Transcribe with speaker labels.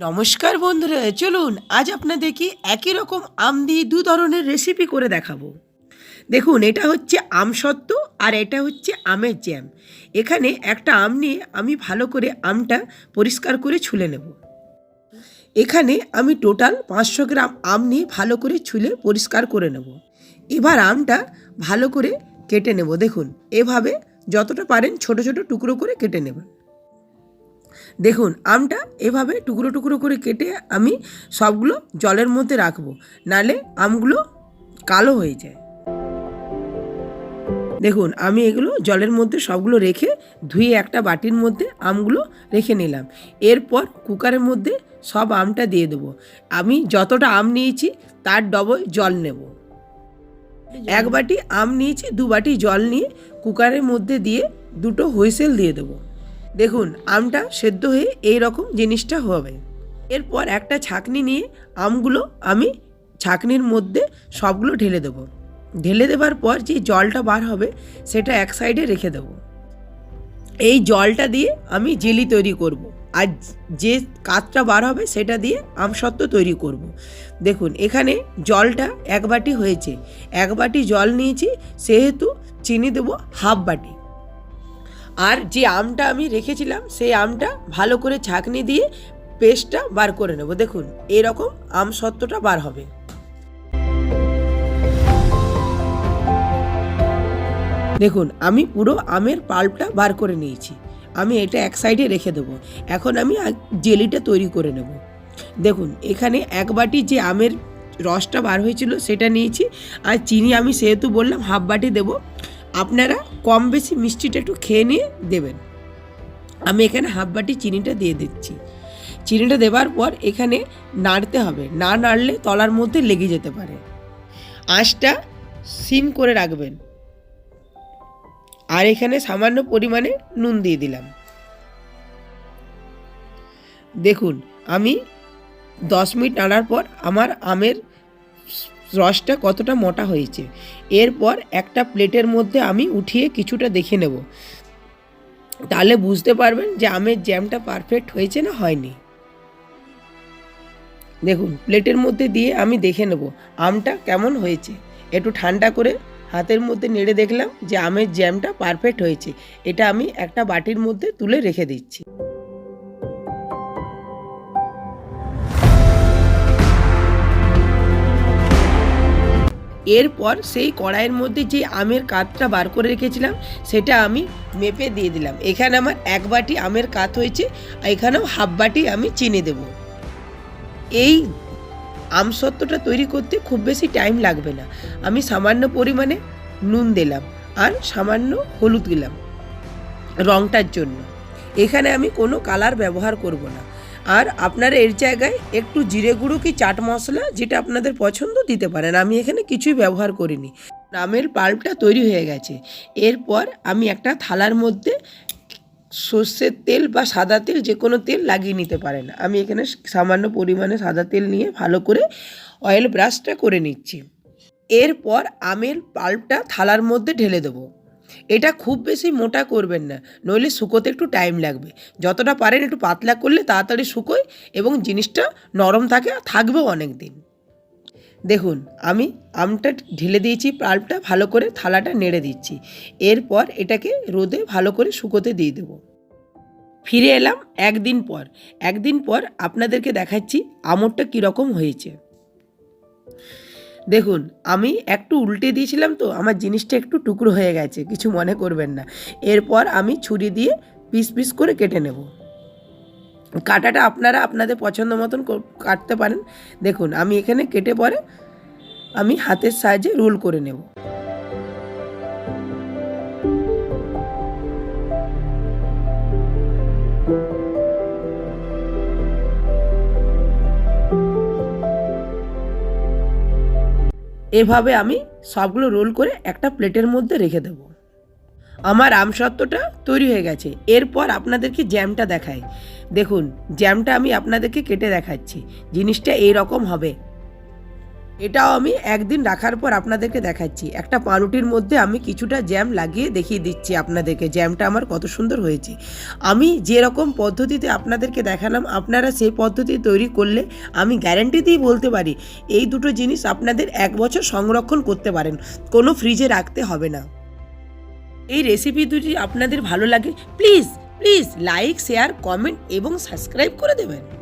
Speaker 1: নমস্কার বন্ধুরা, চলুন আজ আপনাদেরকে একই রকম আম দিয়ে দু ধরনের রেসিপি করে দেখাবো। দেখুন, এটা হচ্ছে আমসত্ত্ব আর এটা হচ্ছে আমের জ্যাম। এখানে একটা আম নিয়ে আমি ভালো করে আমটা পরিষ্কার করে ছুলে নেব। এখানে আমি টোটাল পাঁচশো গ্রাম আম নিয়ে ভালো করে ছুলে পরিষ্কার করে নেব। এবার আমটা ভালো করে কেটে নেব। দেখুন, এভাবে যতটা পারেন ছোট ছোট টুকরো করে কেটে নেবেন। দেখুন, আমটা এভাবে টুকরো টুকরো করে কেটে আমি সবগুলো জলের মধ্যে রাখব, নালে আমগুলো কালো হয়ে যায়। দেখুন, আমি এগুলো জলের মধ্যে সবগুলো রেখে ধুয়ে একটা বাটির মধ্যে আমগুলো রেখে নিলাম। এরপর কুকারের মধ্যে সব আমটা দিয়ে দেবো। আমি যতটা আম নিয়েছি, তার ডবল জল নেব। এক বাটি আম নিয়েছি, দু বাটি জল নিয়ে কুকারের মধ্যে দিয়ে দুটো হুইসেল দিয়ে দেবো। দেখুন, আমটা সেদ্ধ হয়ে এই রকম জিনিসটা হবে। এরপর একটা ছাকনি নিয়ে আমগুলো আমি ছাকনির মধ্যে সবগুলো ঢেলে দেবো। ঢেলে দেবার পর যে জলটা বার হবে, সেটা এক সাইডে রেখে দেবো। এই জলটা দিয়ে আমি জেলি তৈরি করব। আর যে কাতটা বার হবে, সেটা দিয়ে আমসত্ত্ব তৈরি করব। দেখুন, এখানে জলটা এক বাটি হয়েছে। এক বাটি জল নিয়েছি, সেহেতু চিনি দেবো হাফ বাটি। আর যে আমটা আমি রেখেছিলাম, সেই আমটা ভালো করে ছাঁকনি দিয়ে পেস্টটা বার করে নেব। দেখুন, এরকম আম সত্ত্বটা বার হবে। দেখুন, আমি পুরো আমের পাল্পটা বার করে নিয়েছি। আমি এটা এক সাইডে রেখে দেবো। এখন আমি জেলিটা তৈরি করে নেব। দেখুন, এখানে এক বাটি যে আমের রসটা বার হয়েছিল, সেটা নিয়েছি। আর চিনি আমি সেহেতু বললাম, হাফ বাটি দেবো। আপনারা কম বেশি মিষ্টিটা একটু খেয়ে নিয়ে দেবেন। আমি এখানে হাফ বাটি চিনিটা দিয়ে দিচ্ছি। চিনিটা দেওয়ার পর এখানে নাড়তে হবে। না নাড়লে তলার মধ্যে লেগে যেতে পারে। আঁচটা সিম করে রাখবেন। আর এখানে সামান্য পরিমাণে নুন দিয়ে দিলাম। দেখুন, আমি দশ মিনিট নাড়ার পর আমার আমের রসটা কতটা মোটা হয়েছে। এরপর একটা প্লেটের মধ্যে আমি উঠিয়ে কিছুটা দেখে নেব। তাহলে বুঝতে পারবেন যে আমের জ্যামটা পারফেক্ট হয়েছে না হয়নি। দেখুন, প্লেটের মধ্যে দিয়ে আমি দেখে নেব আমটা কেমন হয়েছে। একটু ঠান্ডা করে হাতের মধ্যে নেড়ে দেখলাম যে আমের জ্যামটা পারফেক্ট হয়েছে। এটা আমি একটা বাটির মধ্যে তুলে রেখে দিচ্ছি। এরপর সেই কড়াইয়ের মধ্যে যে আমের কাতটা বার করে রেখেছিলাম, সেটা আমি মেপে দিয়ে দিলাম। এখানে আমার এক বাটি আমের কাত হয়েছে, আর এখানেও হাফ বাটি আমি চিনি দেব। এই আমসত্ত্বটা তৈরি করতে খুব বেশি টাইম লাগবে না। আমি সামান্য পরিমাণে নুন দিলাম আর সামান্য হলুদ দিলাম রংটার জন্য। এখানে আমি কোনো কালার ব্যবহার করব না। আর আপনারা এর জায়গায় একটু জিরে গুঁড়ো কি চাট মশলা যেটা আপনাদের পছন্দ দিতে পারেন। আমি এখানে কিছুই ব্যবহার করিনি। আমের পাল্পটা তৈরি হয়ে গেছে। এরপর আমি একটা থালার মধ্যে সর্ষের তেল বা সাদা তেল যে কোনো তেল লাগিয়ে নিতে পারেন। আমি এখানে সামান্য পরিমাণে সাদা তেল নিয়ে ভালো করে অয়েল ব্রাশটা করে নিচ্ছি। এরপর আমের পাল্পটা থালার মধ্যে ঢেলে দেবো। এটা খুব বেশি মোটা করবেন না, নইলে শুকোতে একটু টাইম লাগবে। যতটা পারেন একটু পাতলা করলে তাড়াতাড়ি শুকোয় এবং জিনিসটা নরম থাকে, থাকবেও অনেক দিন দেখুন, আমি আমটা ঢেলে দিয়েছি, পাল্পটা ভালো করে থালাটা নেড়ে দিচ্ছি। এরপর এটাকে রোদে ভালো করে শুকোতে দিয়ে দেবো। ফিরে এলাম একদিন পর। একদিন পর আপনাদেরকে দেখাচ্ছি আমরটা কীরকম হয়েছে। দেখুন, আমি একটু উল্টে দিয়েছিলাম তো, আমার জিনিসটা একটু টুকরো হয়ে গেছে, কিছু মনে করবেন না। এরপর আমি ছুরি দিয়ে পিস পিস করে কেটে নেব। কাটাটা আপনারা আপনাদের পছন্দ মতন কাটতে পারেন। দেখুন, আমি এখানে কেটে পরে আমি হাতের সাহায্যে রোল করে নেব। এভাবে আমি সবগুলো রোল করে একটা প্লেটের মধ্যে রেখে দেবো। আমার আমসত্ত্বটা তৈরি হয়ে গেছে। এরপর আপনাদেরকে জ্যামটা দেখাই। দেখুন, জ্যামটা আমি আপনাদেরকে কেটে দেখাচ্ছি। জিনিসটা এই রকম হবে। এটাও আমি একদিন রাখার পর আপনাদেরকে দেখাচ্ছি। একটা পাউরুটির মধ্যে আমি কিছুটা জ্যাম লাগিয়ে দেখিয়ে দিচ্ছি আপনাদেরকে। জ্যামটা আমার কত সুন্দর হয়েছে। আমি যেরকম পদ্ধতিতে আপনাদেরকে দেখালাম, আপনারা সেই পদ্ধতি তৈরি করলে আমি গ্যারান্টি দিয়ে বলতে পারি, এই দুটো জিনিস আপনাদের এক বছর সংরক্ষণ করতে পারেন। কোনো ফ্রিজে রাখতে হবে না। এই রেসিপি দুটি আপনাদের ভালো লাগে, please please like, share, comment এবং সাবস্ক্রাইব করে দেবেন।